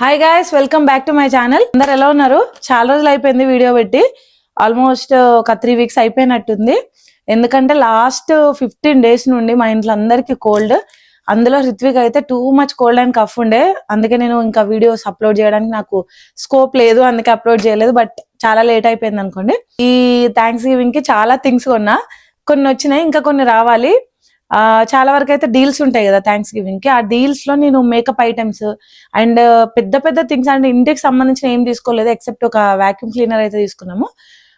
Hi guys welcome back to my channel అందరు ఎలా ఉన్నారు? చాలా రోజులు అయిపోయింది వీడియో పెట్టి. ఆల్మోస్ట్ uh, ఒక త్రీ వీక్స్ అయిపోయినట్టుంది. ఎందుకంటే లాస్ట్ ఫిఫ్టీన్ డేస్ నుండి మా ఇంట్లో అందరికి కోల్డ్ అందులో రిత్విక్ అయితే too much cold and cough ఉండే. అందుకే నేను ఇంకా వీడియోస్ అప్లోడ్ చేయడానికి నాకు స్కోప్ లేదు అందుకే అప్లోడ్ చేయలేదు. బట్ చాలా లేట్ అయిపోయింది అనుకోండి. ఈ థ్యాంక్స్ గివింగ్కి చాలా థింగ్స్ కొన్నా. కొన్ని వచ్చినాయి ఇంకా కొన్ని రావాలి. చాలా వరకు అయితే డీల్స్ ఉంటాయి కదా థ్యాంక్స్ గివింగ్కి. ఆ డీల్స్లో నేను మేకప్ ఐటమ్స్ అండ్ పెద్ద పెద్ద థింగ్స్ అంటే ఇంటికి సంబంధించిన ఏం తీసుకోలేదు ఎక్సెప్ట్ ఒక వ్యాక్యూమ్ క్లీనర్ అయితే తీసుకున్నాము.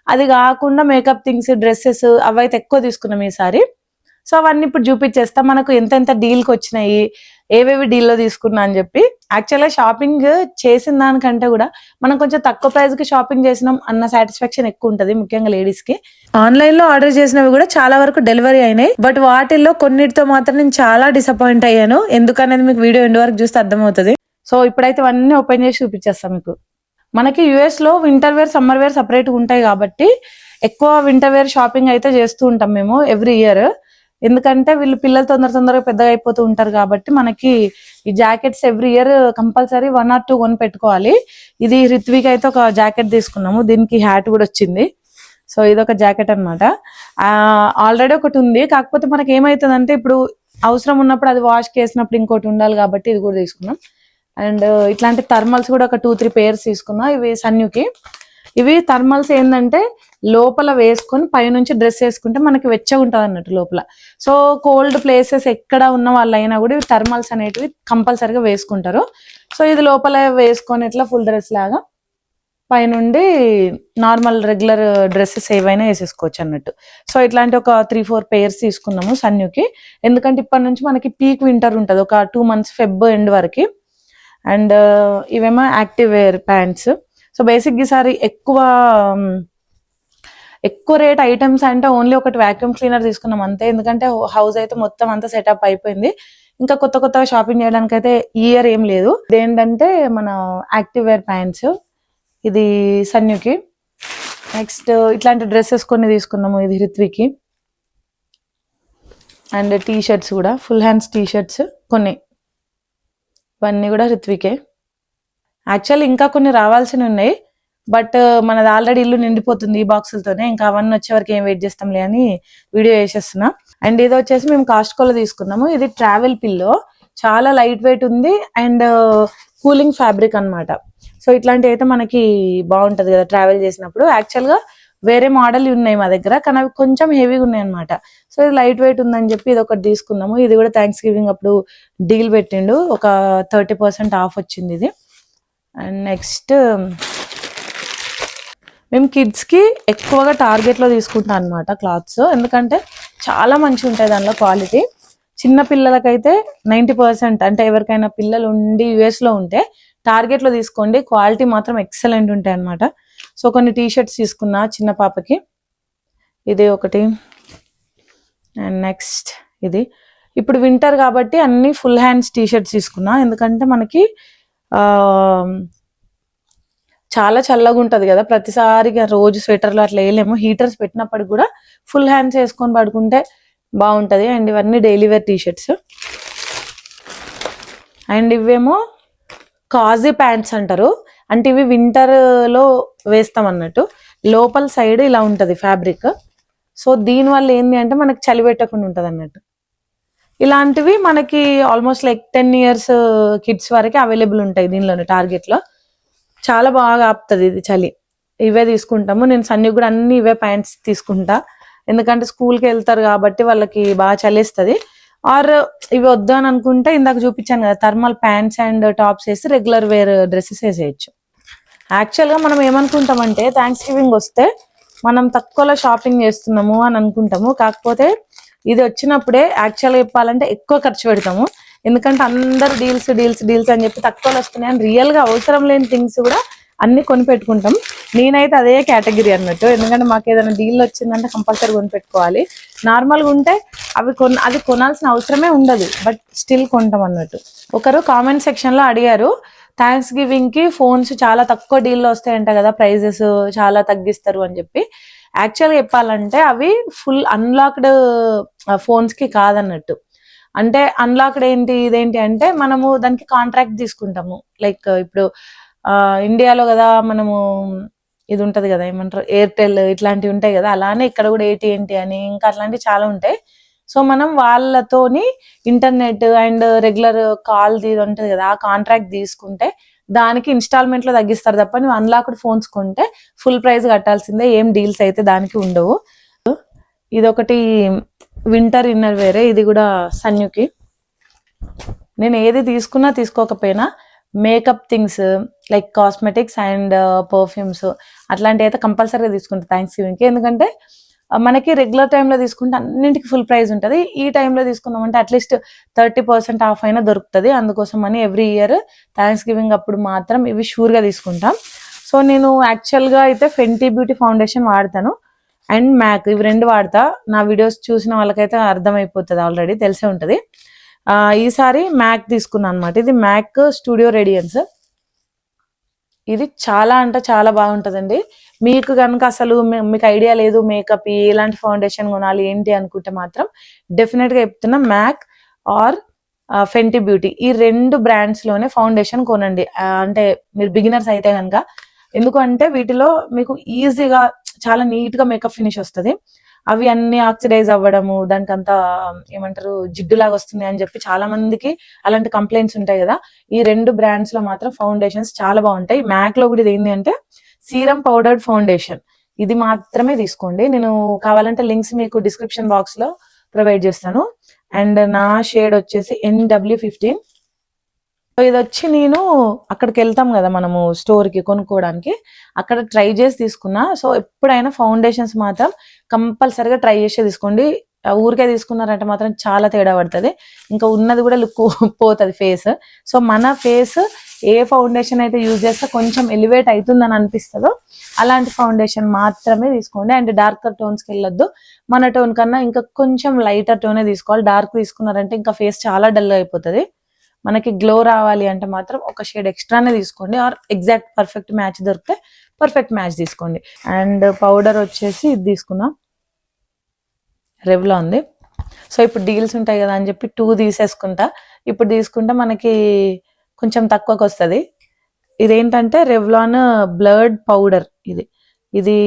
అది కాకుండా మేకప్ థింగ్స్ డ్రెస్సెస్ అవైతే ఎక్కువ తీసుకున్నాం ఈసారి సో అవన్నీ ఇప్పుడు చూపించేస్తా మనకు ఎంత ఎంత డీల్కి వచ్చినాయి ఏవేవి డీల్లో తీసుకున్నా అని చెప్పి. యాక్చువల్గా షాపింగ్ చేసిన దానికంటే కూడా మనం కొంచెం తక్కువ ప్రైస్కి షాపింగ్ చేసినాం అన్న సాటిస్ఫాక్షన్ ఎక్కువ ఉంటది ముఖ్యంగా లేడీస్కి ఆన్లైన్లో ఆర్డర్ చేసినవి కూడా చాలా వరకు డెలివరీ అయినాయి. బట్ వాటిల్లో కొన్నిటితో మాత్రం నేను చాలా డిసప్పాయింట్ అయ్యాను. ఎందుకనేది మీకు వీడియో ఎండ్ వరకు చూస్తే అర్థమవుతుంది. సో ఇప్పుడైతే ఇవన్నీ ఓపెన్ చేసి చూపించేస్తాం మీకు. మనకి యుఎస్లో winter wear summer wear separate ఉంటాయి కాబట్టి ఎక్కువ వింటర్ వేర్ షాపింగ్ అయితే చేస్తూ ఉంటాం మేము ఎవ్రీ ఇయర్. ఎందుకంటే వీళ్ళు పిల్లలు తొందర తొందరగా పెద్దగా అయిపోతూ ఉంటారు కాబట్టి మనకి ఈ jackets every year compulsory one or two కొని పెట్టుకోవాలి. ఇది రిత్విక్ అయితే ఒక జాకెట్ తీసుకున్నాము. దీనికి హ్యాట్ కూడా వచ్చింది. సో ఇది ఒక జాకెట్ అనమాట ఆల్రెడీ ఒకటి ఉంది. కాకపోతే మనకి ఏమవుతుందంటే ఇప్పుడు అవసరం ఉన్నప్పుడు అది వాష్ చేసినప్పుడు ఇంకోటి ఉండాలి కాబట్టి ఇది కూడా తీసుకున్నాం. అండ్ ఇట్లాంటి థర్మల్స్ కూడా ఒక టూ త్రీ పేర్స్ తీసుకున్నాం. ఇవి సన్యుకి. ఇవి థర్మల్స్ ఏంటంటే లోపల వేసుకొని పైనుంచి డ్రెస్ వేసుకుంటే మనకి వెచ్చగా ఉంటుంది అన్నట్టు లోపల. సో కోల్డ్ ప్లేసెస్ ఎక్కడ ఉన్న వాళ్ళైనా కూడా ఇవి థర్మల్స్ అనేటివి కంపల్సరిగా వేసుకుంటారు. సో ఇది లోపల వేసుకొని ఇట్లా ఫుల్ డ్రెస్ లాగా పైనుండి నార్మల్ రెగ్యులర్ డ్రెస్సెస్ ఏవైనా వేసేసుకోవచ్చు అన్నట్టు. సో ఇట్లాంటి ఒక త్రీ ఫోర్ పేర్స్ తీసుకున్నాము సన్యుకి. ఎందుకంటే ఇప్పటి నుంచి మనకి పీక్ వింటర్ ఉంటుంది. ఒక టూ మంత్స్ ఫెబ్ ఎండ్ వరకు. అండ్ uh, ఇవేమో active wear pants so basic ఈసారి ఎక్కువ um, ఎక్కువ రేట్ ఐటమ్స్ అంటే ఓన్లీ ఒకటి వ్యాక్యూమ్ క్లీనర్ తీసుకున్నాం అంతే. ఎందుకంటే హౌస్ అయితే మొత్తం అంతా సెటప్ అయిపోయింది. ఇంకా కొత్త కొత్తగా షాపింగ్ చేయడానికి అయితే ఇయర్ ఏం లేదు. ఇదేంటంటే మన యాక్టివ్ వేర్ ప్యాంట్స్ ఇది సన్యుకి. నెక్స్ట్ ఇట్లాంటి డ్రెస్సెస్ కొన్ని తీసుకున్నాము ఇది రిత్వికి. అండ్ టీ షర్ట్స్ కూడా. ఫుల్ హ్యాండ్స్ టీ షర్ట్స్ కొన్ని. ఇవన్నీ కూడా రిత్వికే. యాక్చువల్ ఇంకా కొన్ని రావాల్సిన ఉన్నాయి బట్ uh, మనది ఆల్రెడీ ఇల్లు నిండిపోతుంది ఈ బాక్సులతోనే ఇంకా అవన్నీ వచ్చే వరకు ఏం వెయిట్ చేస్తాంలే అని వీడియో వేసేస్తున్నా. అండ్ ఇది వచ్చేసి మేము కాస్ట్కోలో తీసుకున్నాము. ఇది ట్రావెల్ పిల్లో చాలా లైట్ వెయిట్ ఉంది అండ్ కూలింగ్ ఫ్యాబ్రిక్ అన్నమాట. సో ఇట్లాంటివి అయితే మనకి బాగుంటుంది కదా ట్రావెల్ చేసినప్పుడు. యాక్చువల్గా వేరే మోడల్ ఉన్నాయి మా దగ్గర. కానీ అవి కొంచెం హెవీగా ఉన్నాయి అనమాట సో ఇది లైట్ వెయిట్ ఉందని చెప్పి ఇది ఒకటి తీసుకున్నాము. ఇది కూడా థ్యాంక్స్ గివింగ్ అప్పుడు డీల్ పెట్టిండు. ఒక థర్టీ పర్సెంట్ ఆఫ్ వచ్చింది ఇది. అండ్ నెక్స్ట్ um, మేము కిడ్స్కి ఎక్కువగా టార్గెట్లో తీసుకుంటాం అనమాట క్లాత్స్ ఎందుకంటే చాలా మంచిగా ఉంటాయి దానిలో క్వాలిటీ చిన్న పిల్లలకైతే నైంటీ పర్సెంట్ అంటే ఎవరికైనా పిల్లలు ఉండి యుఎస్లో ఉంటే టార్గెట్లో తీసుకోండి. క్వాలిటీ మాత్రం ఎక్సలెంట్ ఉంటాయి అనమాట సో కొన్ని టీ షర్ట్స్ తీసుకున్నా చిన్న పాపకి. ఇది ఒకటి. అండ్ నెక్స్ట్ ఇది. ఇప్పుడు వింటర్ కాబట్టి అన్ని ఫుల్ హ్యాండ్స్ టీ షర్ట్స్ తీసుకున్నా. ఎందుకంటే మనకి చాలా చల్లగా ఉంటుంది కదా. ప్రతిసారి రోజు స్వెటర్లు అట్లా వేయలేము. హీటర్స్ పెట్టినప్పటికి కూడా ఫుల్ హ్యాండ్స్ వేసుకొని పడుకుంటే బాగుంటుంది. అండ్ ఇవన్నీ డైలీ వేర్ టీషర్ట్స్. అండ్ ఇవేమో కాజీ ప్యాంట్స్ అంటారు. అంటే ఇవి వింటర్లో వేస్తాం అన్నట్టు. లోపల సైడ్ ఇలా ఉంటుంది ఫ్యాబ్రిక్ సో దీని వల్ల అంటే మనకు చలి పెట్టకుండా ఉంటుంది అన్నట్టు ఇలాంటివి మనకి almost like ten years kids వరకు అవైలబుల్ ఉంటాయి దీనిలోనే టార్గెట్లో చాలా బాగా ఆపుతుంది ఇది చలి. ఇవే తీసుకుంటాము. నేను సన్నీ కూడా అన్ని ఇవే ప్యాంట్స్ తీసుకుంటా. ఎందుకంటే స్కూల్కి వెళ్తారు కాబట్టి వాళ్ళకి బాగా చలిస్తుంది. ఆర్ ఇవి వద్దు అని అనుకుంటే ఇందాక చూపించాను కదా థర్మల్ ప్యాంట్స్ అండ్ టాప్స్ వేసి రెగ్యులర్ వేర్ డ్రెస్సెస్ వేసేయచ్చు. యాక్చువల్గా మనం ఏమనుకుంటామంటే థ్యాంక్స్ గివింగ్ వస్తే మనం తక్కువలో షాపింగ్ చేస్తున్నాము అని అనుకుంటాము. కాకపోతే ఇది వచ్చినప్పుడే యాక్చువల్గా చెప్పాలంటే ఎక్కువ ఖర్చు పెడతాము. ఎందుకంటే అందరు డీల్స్ డీల్స్ డీల్స్ అని చెప్పి తక్కువలో వస్తున్నాయి. అని రియల్గా అవసరం లేని థింగ్స్ కూడా అన్ని కొనిపెట్టుకుంటాం నేనైతే అదే కేటగిరీ అన్నట్టు. ఎందుకంటే మాకు ఏదైనా డీల్ వచ్చిందంటే కంపల్సరీ కొనిపెట్టుకోవాలి నార్మల్గా ఉంటే అవి కొన్ అది కొనాల్సిన అవసరమే ఉండదు. బట్ స్టిల్ కొంటాం అన్నట్టు. ఒకరు కామెంట్ సెక్షన్లో అడిగారు థ్యాంక్స్ గివింగ్కి ఫోన్స్ చాలా తక్కువ డీల్లో వస్తాయంట కదా ప్రైజెస్ చాలా తగ్గిస్తారు అని చెప్పి. యాక్చువల్గా చెప్పాలంటే అవి ఫుల్ అన్లాక్డ్ ఫోన్స్కి కాదన్నట్టు. అంటే అన్లాక్డ్ ఏంటి ఇదేంటి అంటే మనము దానికి కాంట్రాక్ట్ తీసుకుంటాము. లైక్ ఇప్పుడు ఆ, ఇండియాలో కదా మనము ఇది ఉంటది కదా ఏమంటారు ఎయిర్టెల్ ఇట్లాంటివి ఉంటాయి కదా అలానే ఇక్కడ కూడా ఏంటి అని ఇంకా అట్లాంటివి చాలా ఉంటాయి. సో మనం వాళ్ళతోని ఇంటర్నెట్ అండ్ రెగ్యులర్ కాల్ ఇది కదా ఆ కాంట్రాక్ట్ తీసుకుంటే దానికి ఇన్స్టాల్మెంట్లో తగ్గిస్తారు తప్ప నువ్వు అన్లాక్డ్ ఫోన్స్ కొంటే ఫుల్ ప్రైస్ కట్టాల్సిందే ఏం డీల్స్ అయితే దానికి ఉండవు. ఇదొకటి వింటర్ ఇన్నర్ వేరే ఇది కూడా సన్యుకి. నేను ఏది తీసుకున్నా తీసుకోకపోయినా makeup things like cosmetics and perfumes అట్లాంటివి అయితే కంపల్సరీగా తీసుకుంటా థ్యాంక్స్ గివింగ్కి ఎందుకంటే మనకి రెగ్యులర్ టైంలో తీసుకుంటే అన్నింటికి ఫుల్ ప్రైస్ ఉంటుంది. ఈ టైంలో తీసుకున్నామంటే అట్లీస్ట్ థర్టీ పర్సెంట్ ఆఫ్ అయినా దొరుకుతుంది. అందుకోసం అని ఎవ్రీ ఇయర్ థ్యాంక్స్ గివింగ్ అప్పుడు మాత్రం ఇవి షూర్గా తీసుకుంటాం. సో నేను యాక్చువల్గా అయితే ఫెంటీ బ్యూటీ ఫౌండేషన్ వాడతాను. అండ్ మ్యాక్ ఇవి రెండు వాడతా. నా వీడియోస్ చూసిన వాళ్ళకైతే అర్థమైపోతుంది ఆల్రెడీ తెలిసే ఉంటుంది. ఈసారి మ్యాక్ తీసుకున్నాను అనమాట ఇది మ్యాక్ స్టూడియో రేడియన్స్ ఇది చాలా అంటే చాలా బాగుంటదండి. మీకు కనుక అసలు మీకు ఐడియా లేదు మేకప్ ఎలాంటి ఫౌండేషన్ కొనాలి ఏంటి అనుకుంటే మాత్రం డెఫినెట్గా చెప్తున్నా మ్యాక్ ఆర్ ఫెంటీ బ్యూటీ ఈ రెండు బ్రాండ్స్లోనే ఫౌండేషన్ కొనండి. అంటే మీరు బిగినర్స్ అయితే కనుక ఎందుకంటే వీటిలో మీకు ఈజీగా చాలా నీట్గా మేకప్ ఫినిష్ వస్తది. అవి అన్ని ఆక్సిడైజ్ అవ్వడము దానికి అంతా ఏమంటారు జిడ్డులాగా వస్తుంది అని చెప్పి చాలా మందికి అలాంటి కంప్లైంట్స్ ఉంటాయి కదా. ఈ రెండు బ్రాండ్స్లో మాత్రం ఫౌండేషన్స్ చాలా బాగుంటాయి. మ్యాక్లో కూడా ఇది ఏంటి అంటే సీరం పౌడర్డ్ ఫౌండేషన్ ఇది మాత్రమే తీసుకోండి. నేను కావాలంటే లింక్స్ మీకు డిస్క్రిప్షన్ బాక్స్లో ప్రొవైడ్ చేస్తాను. అండ్ నా షేడ్ వచ్చేసి ఎన్డబ్ల్యూ ఫిఫ్టీన్ ఇది వచ్చి నేను అక్కడికి వెళ్తాం కదా మనము స్టోర్కి కొనుక్కోవడానికి. అక్కడ ట్రై చేసి తీసుకున్నా. సో ఎప్పుడైనా ఫౌండేషన్స్ మాత్రం కంపల్సరిగా ట్రై చేసే తీసుకోండి. ఊరికే తీసుకున్నారంటే మాత్రం చాలా తేడా పడుతుంది. ఇంకా ఉన్నది కూడా లుక్ పోతుంది ఫేస్. సో మన ఫేస్ ఏ ఫౌండేషన్ అయితే యూజ్ చేస్తే కొంచెం ఎలివేట్ అవుతుందని అనిపిస్తుందో అలాంటి ఫౌండేషన్ మాత్రమే తీసుకోండి. అండ్ డార్కర్ టోన్స్కి వెళ్ళొద్దు. మన టోన్ కన్నా ఇంకా కొంచెం లైటర్ టోనే తీసుకోవాలి. డార్క్ తీసుకున్నారంటే ఇంకా ఫేస్ చాలా డల్ అయిపోతుంది. మనకి గ్లో రావాలి అంటే మాత్రం ఒక షేడ్ ఎక్స్ట్రానే తీసుకోండి. ఆర్ ఎగ్జాక్ట్ పర్ఫెక్ట్ మ్యాచ్ దొరికితే పర్ఫెక్ట్ మ్యాచ్ తీసుకోండి. అండ్ పౌడర్ వచ్చేసి ఇది తీసుకున్నా రెవ్లో ఉంది సో ఇప్పుడు డీల్స్ ఉంటాయి కదా అని చెప్పి టూ తీసేసుకుంటా. ఇప్పుడు తీసుకుంటే మనకి కొంచెం తక్కువకి వస్తుంది. ఇదేంటంటే రెవ్లాన్ బ్లర్డ్ పౌడర్ ఇది. ఇది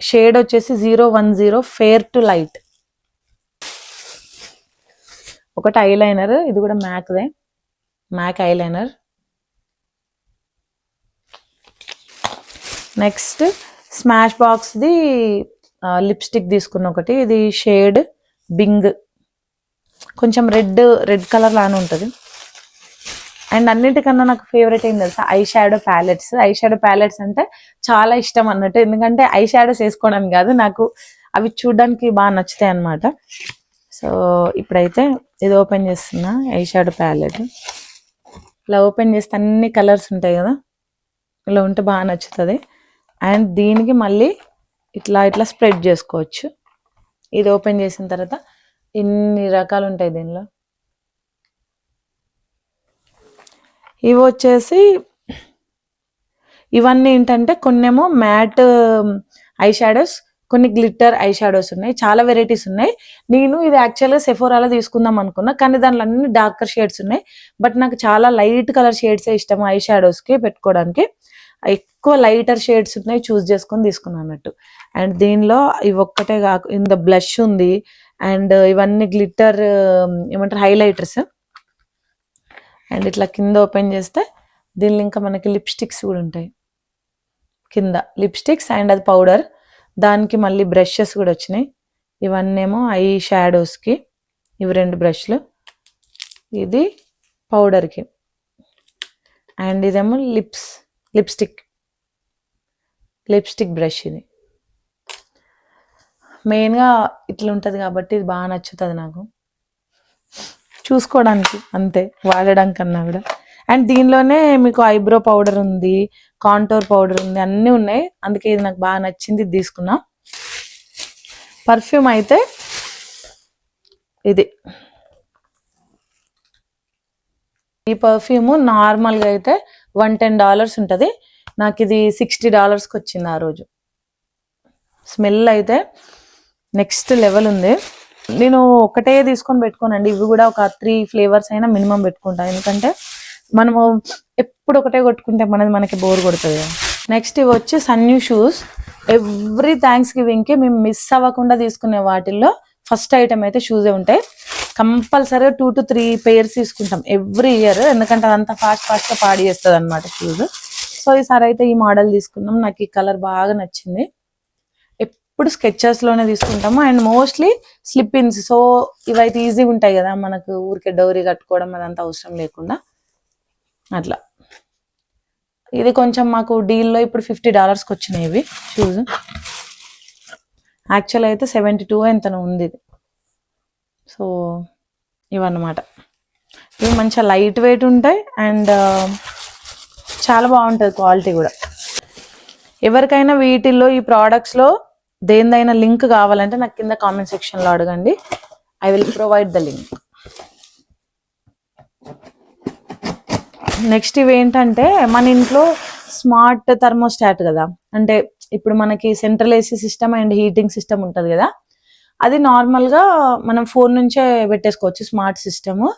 షేడ్ వచ్చేసి zero one zero fair to light ఒకటి ఐలైనర్ ఇది కూడా మ్యాక్దే మ్యాక్ ఐలైనర్ నెక్స్ట్ స్మాష్ బాక్స్ది లిప్స్టిక్ తీసుకున్న ఒకటి. ఇది షేడ్ బింగ్ కొంచెం రెడ్ రెడ్ కలర్ లానే ఉంటుంది. అండ్ అన్నిటికన్నా నాకు ఫేవరెట్ ఏం తెలుసా? Eye shadow palettes eye shadow palettes అంటే చాలా ఇష్టం అన్నట్టు. ఎందుకంటే ఐ షాడోస్ వేసుకోవడానికి కాదు నాకు అవి చూడడానికి బాగా నచ్చుతాయి అన్నమాట సో ఇప్పుడైతే ఇది ఓపెన్ చేస్తున్నా ఐ షాడో ప్యాలెట్ ఇలా ఓపెన్ చేస్తే అన్ని కలర్స్ ఉంటాయి కదా? ఇలా ఉంటే బాగా నచ్చుతుంది. అండ్ దీనికి మళ్ళీ ఇట్లా ఇట్లా స్ప్రెడ్ చేసుకోవచ్చు. ఇది ఓపెన్ చేసిన తర్వాత ఇన్ని రకాలు ఉంటాయి దీనిలో? ఇవి వచ్చేసి ఇవన్నీ ఏంటంటే కొన్నేమో మ్యాట్ ఐ షాడోస్ కొన్ని గ్లిట్టర్ ఐ షాడోస్ ఉన్నాయి చాలా వెరైటీస్ ఉన్నాయి. నేను ఇది యాక్చువల్గా సెఫోరాలో తీసుకుందాం అనుకున్నా కానీ దాంట్లో అన్ని డార్కర్ షేడ్స్ ఉన్నాయి. బట్ నాకు చాలా లైట్ కలర్ షేడ్స్ ఇష్టం ఐ షాడోస్కి పెట్టుకోవడానికి. ఎక్కువ లైటర్ షేడ్స్ ఉన్నాయి చూస్ చేసుకొని తీసుకున్నాను అన్నట్టు. అండ్ దీనిలో ఇవి ఒక్కటే కాకు ఇంత బ్లష్ ఉంది. అండ్ ఇవన్నీ గ్లిట్టర్ ఏమంటారు హైలైటర్స్ అండ్ ఇట్లా కింద ఓపెన్ చేస్తే దీనిలో ఇంకా మనకి లిప్స్టిక్స్ కూడా ఉంటాయి. కింద లిప్స్టిక్స్ అండ్ అది పౌడర్ దానికి మళ్ళీ బ్రషెస్ కూడా వచ్చినాయి. ఇవన్నేమో ఐ షాడోస్కి ఇవి రెండు బ్రష్లు ఇది పౌడర్కి అండ్ ఇదేమో లిప్స్ లిప్స్టిక్ లిప్స్టిక్ బ్రష్ ఇది. మెయిన్గా ఇట్లా ఉంటుంది కాబట్టి ఇది బాగా నచ్చుతుంది నాకు. చూసుకోవడానికి అంతే వాడడానికి కన్నా కూడా. అండ్ దీనిలోనే మీకు ఐబ్రో పౌడర్ ఉంది కాంటోర్ పౌడర్ ఉంది అన్నీ ఉన్నాయి. అందుకే ఇది నాకు బాగా నచ్చింది ఇది తీసుకున్నా. పర్ఫ్యూమ్ అయితే ఇది. ఈ పర్ఫ్యూమ్ నార్మల్గా అయితే వన్ టెన్ డాలర్స్ ఉంటుంది. నాకు ఇది సిక్స్టీ డాలర్స్కి వచ్చింది ఆ రోజు. స్మెల్ అయితే నెక్స్ట్ లెవెల్ ఉంది. నేను ఒకటే తీసుకొని పెట్టుకోనండి. ఇవి కూడా ఒక త్రీ ఫ్లేవర్స్ అయినా మినిమం పెట్టుకుంటాను ఎందుకంటే మనము ఎప్పుడు ఒకటే కొట్టుకుంటే మనది మనకి బోర్ కొడుతుంది. నెక్స్ట్ ఇవి వచ్చి సన్యూ షూస్ ఎవ్రీ థ్యాంక్స్ గివింగ్కి మేము మిస్ అవ్వకుండా తీసుకునే వాటిల్లో ఫస్ట్ ఐటమ్ అయితే షూసే ఉంటాయి. కంపల్సరీగా టూ టు త్రీ పేర్స్ తీసుకుంటాం ఎవ్రీ ఇయర్ ఎందుకంటే అదంతా ఫాస్ట్ ఫాస్ట్గా పాడి చేస్తుంది అనమాట షూజ్ సో ఈసారి అయితే ఈ మోడల్ తీసుకున్నాం. నాకు ఈ కలర్ బాగా నచ్చింది. ఎప్పుడు స్కెచెస్లోనే తీసుకుంటాము. అండ్ మోస్ట్లీ స్లిప్పిన్స్ సో ఇవైతే ఈజీగా ఉంటాయి కదా మనకు ఊరికే డౌరీ కట్టుకోవడం అదంతా అవసరం లేకుండా. అట్లా. ఇది కొంచెం మాకు డీల్లో ఇప్పుడు ఫిఫ్టీ డాలర్స్కి వచ్చినాయి ఇవి షూస్. యాక్చువల్ అయితే సెవెంటీ టూ ఎంతనో ఉంది ఇది. సో ఇవన్నమాట. ఇవి మంచిగా లైట్ వెయిట్ ఉంటాయి అండ్ చాలా బాగుంటుంది క్వాలిటీ కూడా. ఎవరికైనా వీటిల్లో ఈ ప్రోడక్ట్స్లో దేనిదైనా లింక్ కావాలంటే నాకు కింద కామెంట్ సెక్షన్లో అడగండి. I will provide the link. Next ఇవి ఏంటంటే మన ఇంట్లో స్మార్ట్ థర్మోస్టాట్ కదా. అంటే ఇప్పుడు మనకి central AC system and heating system ఉంటుంది కదా. అది నార్మల్గా మనం ఫోన్ నుంచే పెట్టేసుకోవచ్చు స్మార్ట్ సిస్టమ్.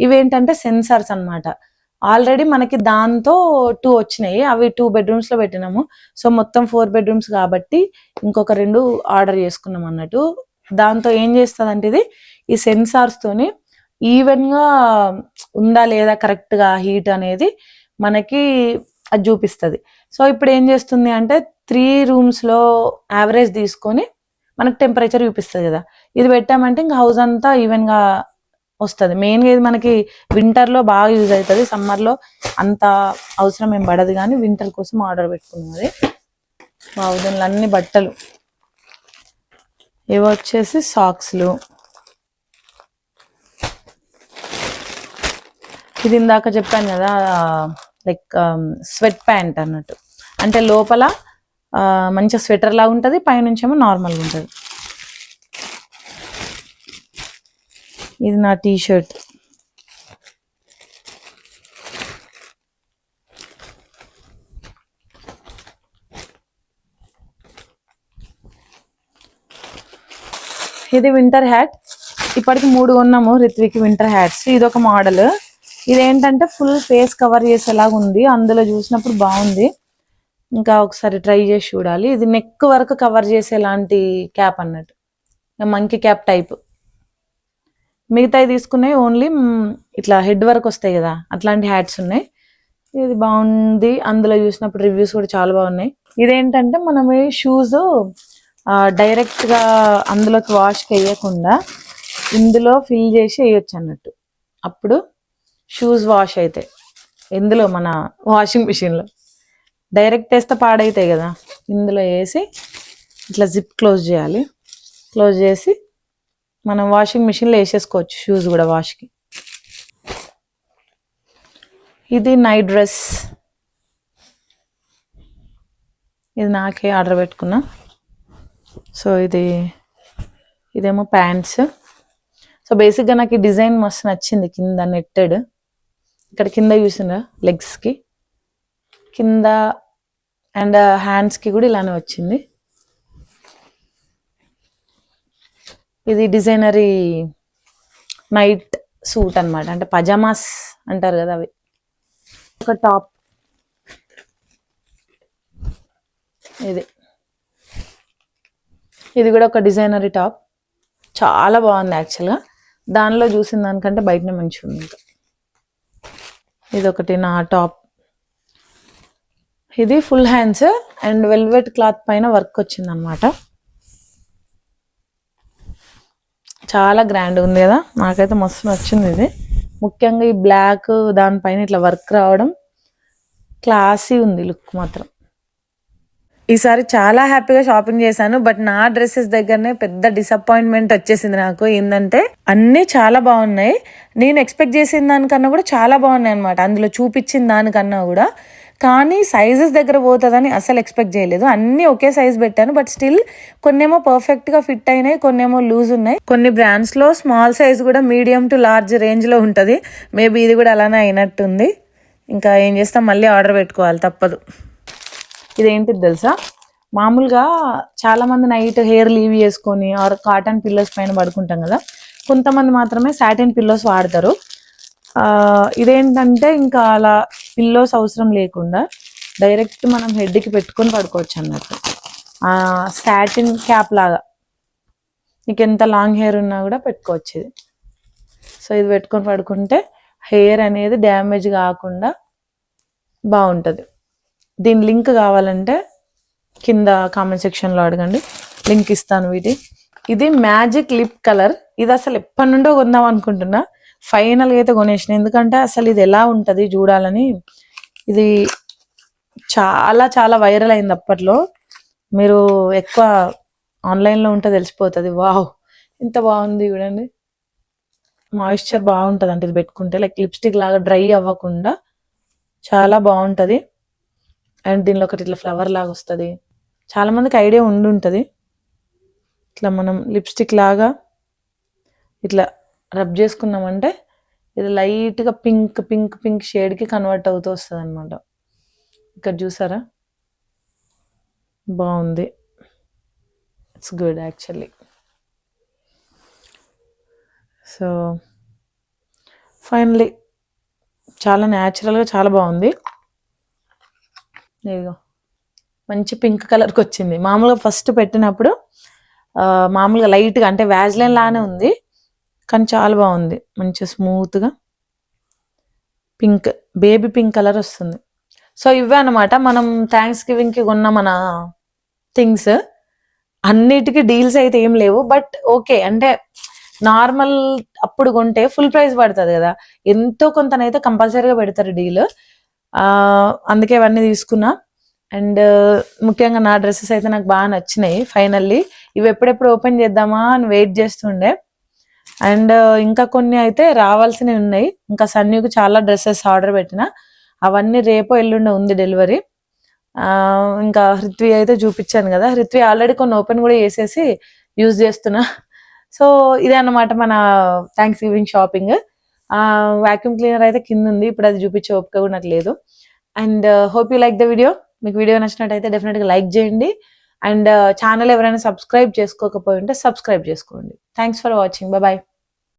ఇవేంటంటే సెన్సార్స్ అన్నమాట. ఆల్రెడీ మనకి దాంతో టూ వచ్చినాయి. అవి టూ బెడ్రూమ్స్లో పెట్టినాము. సో మొత్తం ఫోర్ బెడ్రూమ్స్ కాబట్టి ఇంకొక రెండు ఆర్డర్ చేసుకున్నాం అన్నట్టు. దాంతో ఏం చేస్తుంది అంటే ఇది? ఈ సెన్సార్స్ ఈవెన్గా ఉందా లేదా కరెక్ట్గా హీట్ అనేది మనకి అది చూపిస్తుంది. సో ఇప్పుడు ఏం చేస్తుంది అంటే త్రీ రూమ్స్లో యావరేజ్ తీసుకొని మనకు టెంపరేచర్ చూపిస్తుంది కదా. ఇది పెట్టామంటే ఇంకా హౌస్ అంతా ఈవెన్గా వస్తుంది. మెయిన్గా ఇది మనకి వింటర్లో బాగా యూజ్ అవుతుంది. సమ్మర్లో అంత అవసరం ఏం పడదు కానీ వింటర్ కోసం ఆర్డర్ పెట్టుకున్నది మా అన్ని బట్టలు. ఇవి వచ్చేసి సాక్స్లు ఇది ఇందాక చెప్పాను కదా లైక్ స్వెట్ ప్యాంట్ అన్నట్టు. అంటే లోపల మంచిగా స్వెటర్ లాగా ఉంటుంది పైనుంచేమో నార్మల్గా ఉంటుంది. ఇది నా టీ షర్ట్ ఇది వింటర్ హ్యాట్ ఇప్పటికి మూడు ఉన్నాము రిత్విక్ వింటర్ హ్యాట్స్ ఇది ఒక మోడల్ ఇదేంటంటే ఫుల్ ఫేస్ కవర్ చేసేలాగా ఉంది. అందులో చూసినప్పుడు బాగుంది. ఇంకా ఒకసారి ట్రై చేసి చూడాలి. ఇది నెక్ వరకు కవర్ చేసేలాంటి క్యాప్ అన్నట్టు. మంకీ క్యాప్ టైప్ మిగతాయి తీసుకున్నాయి ఓన్లీ ఇట్లా హెడ్ వరకు వస్తాయి కదా అట్లాంటి హ్యాట్స్ ఉన్నాయి. ఇది బాగుంది. అందులో చూసినప్పుడు రివ్యూస్ కూడా చాలా బాగున్నాయి. ఇదేంటంటే మనం ఈ షూస్ డైరెక్ట్గా అందులోకి వాష్కి వేయకుండా ఇందులో ఫిల్ చేసి వేయొచ్చు అన్నట్టు. అప్పుడు షూస్ వాష్ అయితే ఎందులో మన వాషింగ్ మిషన్లో. డైరెక్ట్ వేస్తే పాడైతాయి కదా ఇందులో వేసి ఇట్లా జిప్ క్లోజ్ చేయాలి. క్లోజ్ చేసి మనం వాషింగ్ మిషన్లో వేసేసుకోవచ్చు షూస్ కూడా వాష్కి. ఇది నైట్ డ్రెస్. ఇది నాకే ఆర్డర్ పెట్టుకున్నా. సో ఇది ఇదేమో ప్యాంట్స్. సో బేసిక్గా నాకు ఈ డిజైన్ మస్తు నచ్చింది కింద నెట్టెడ్. ఇక్కడ కింద చూసిన లెగ్స్కి కింద అండ్ హ్యాండ్స్కి uh, కూడా ఇలానే వచ్చింది. ఇది డిజైనరీ నైట్ సూట్ అన్నమాట. అంటే పజామాస్ అంటారు కదా అవి. ఒక టాప్ ఇది. ఇది కూడా ఒక డిజైనరీ టాప్ చాలా బాగుంది యాక్చువల్గా దానిలో చూసిన దానికంటే బయటనే మంచిగా ఉంది ఇంకా. ఇది ఒకటి నా టాప్. ఇది full hands and velvet cloth పైన వర్క్ వచ్చిందనమాట చాలా గ్రాండ్ ఉంది కదా? నాకైతే మస్తు నచ్చింది ఇది. ముఖ్యంగా ఈ బ్లాక్ దానిపైన ఇట్లా వర్క్ రావడం క్లాసీ ఉంది లుక్ మాత్రం. ఈసారి చాలా హ్యాపీగా షాపింగ్ చేశాను బట్ నా డ్రెస్సెస్ దగ్గరనే పెద్ద డిసప్పాయింట్మెంట్ వచ్చేసింది నాకు. ఏంటంటే అన్నీ చాలా బాగున్నాయి. నేను ఎక్స్పెక్ట్ చేసిన దానికన్నా కూడా చాలా బాగున్నాయి అనమాట అందులో చూపించిన దానికన్నా కూడా. కానీ సైజెస్ దగ్గర పోతుందని అసలు ఎక్స్పెక్ట్ చేయలేదు. అన్నీ ఒకే సైజ్ పెట్టాను బట్ స్టిల్ కొన్నేమో పర్ఫెక్ట్గా ఫిట్ అయినాయి కొన్నేమో లూజ్ ఉన్నాయి. కొన్ని బ్రాండ్స్లో స్మాల్ సైజ్ కూడా మీడియం టు లార్జ్ రేంజ్లో ఉంటుంది. మేబీ ఇది కూడా అలానే అయినట్టుంది. ఇంకా ఏం చేస్తాం మళ్ళీ ఆర్డర్ పెట్టుకోవాలి తప్పదు. ఇదేంటిది తెలుసా? మామూలుగా చాలామంది నైట్ హెయిర్ లీవ్ చేసుకొని ఆర్ కాటన్ పిల్లోస్ పైన పడుకుంటాం కదా? కొంతమంది మాత్రమే సాటిన్ పిల్లోస్ వాడతారు. ఇదేంటంటే ఇంకా అలా పిల్లోస్ అవసరం లేకుండా డైరెక్ట్ మనం హెడ్కి పెట్టుకొని పడుకోవచ్చు అన్నట్టు. సాటిన్ క్యాప్ లాగా. నీకు ఎంత లాంగ్ హెయిర్ ఉన్నా కూడా పెట్టుకోవచ్చు ఇది. సో ఇది పెట్టుకొని పడుకుంటే హెయిర్ అనేది డ్యామేజ్ కాకుండా బాగుంటుంది. దీని లింక్ కావాలంటే కింద కామెంట్ సెక్షన్లో అడగండి. లింక్ ఇస్తాను వీటి. ఇది మ్యాజిక్ లిప్ కలర్. ఇది అసలు ఎప్పటి నుండో కొందాం అనుకుంటున్నా. ఫైనల్గా అయితే కొనేసిన. ఎందుకంటే అసలు ఇది ఎలా ఉంటుంది చూడాలని ఇది చాలా చాలా వైరల్ అయింది అప్పట్లో. మీరు ఎక్కువ ఆన్లైన్లో ఉంటే తెలిసిపోతుంది. వావ్ ఎంత బాగుంది చూడండి. మాయిశ్చర్ బాగుంటుంది అంటే ఇది పెట్టుకుంటే. లైక్ లిప్స్టిక్ లాగా డ్రై అవ్వకుండా చాలా బాగుంటుంది. అండ్ దీనిలో ఒకటి ఇట్లా ఫ్లవర్ లాగా వస్తుంది. చాలామందికి ఐడియా ఉండి ఉంటుంది. ఇట్లా మనం లిప్స్టిక్ లాగా ఇట్లా రబ్ చేసుకున్నామంటే ఇది లైట్గా పింక్ పింక్ పింక్ షేడ్కి కన్వర్ట్ అవుతూ వస్తుంది అనమాట ఇక్కడ చూసారా? బాగుంది. It's good actually so finally చాలా న్యాచురల్గా చాలా బాగుంది. ఇదిగో మంచి పింక్ కలర్కి వచ్చింది. మామూలుగా ఫస్ట్ పెట్టినప్పుడు మామూలుగా లైట్గా అంటే వ్యాజ్లైన్ లానే ఉంది కానీ చాలా బాగుంది. మంచి స్మూత్గా పింక్ బేబీ పింక్ కలర్ వస్తుంది. సో ఇవే అనమాట మనం థ్యాంక్స్ గివింగ్కి కొన్న మన థింగ్స్. అన్నిటికీ డీల్స్ అయితే ఏం లేవు. బట్ ఓకే అంటే నార్మల్ అప్పుడు కొంటే ఫుల్ ప్రైస్ పడుతుంది కదా. ఎంతో కొంతనైతే కంపల్సరీగా పెడతారు డీల్. అందుకే ఇవన్నీ తీసుకున్నా. అండ్ ముఖ్యంగా నా డ్రెస్సెస్ అయితే నాకు బాగా నచ్చినాయి ఫైనల్లీ. ఇవి ఎప్పుడెప్పుడు ఓపెన్ చేద్దామా అని వెయిట్ చేస్తుండే. అండ్ ఇంకా కొన్ని అయితే రావాల్సినవి ఉన్నాయి. ఇంకా సన్యుకి చాలా డ్రెస్సెస్ ఆర్డర్ పెట్టిన. అవన్నీ రేపో ఎల్లుండి ఉంది డెలివరీ. ఇంకా హృత్వి అయితే చూపించాను కదా. హృత్వి ఆల్రెడీ కొన్ని ఓపెన్ కూడా చేసేసి యూజ్ చేస్తున్నా. సో ఇదే అన్నమాట మన Thanksgiving shopping vacuum cleaner అయితే కింద ఉంది ఇప్పుడు అది చూపించే ఓపిక కూడా నాకు లేదు. And hope you like the video మీకు వీడియో నచ్చినట్టయితే డెఫినెట్గా లైక్ చేయండి. అండ్ ఛానల్ uh, ఎవరైనా సబ్స్క్రైబ్ చేసుకోకపోయి ఉంటే సబ్స్క్రైబ్ చేసుకోండి. Thanks for watching bye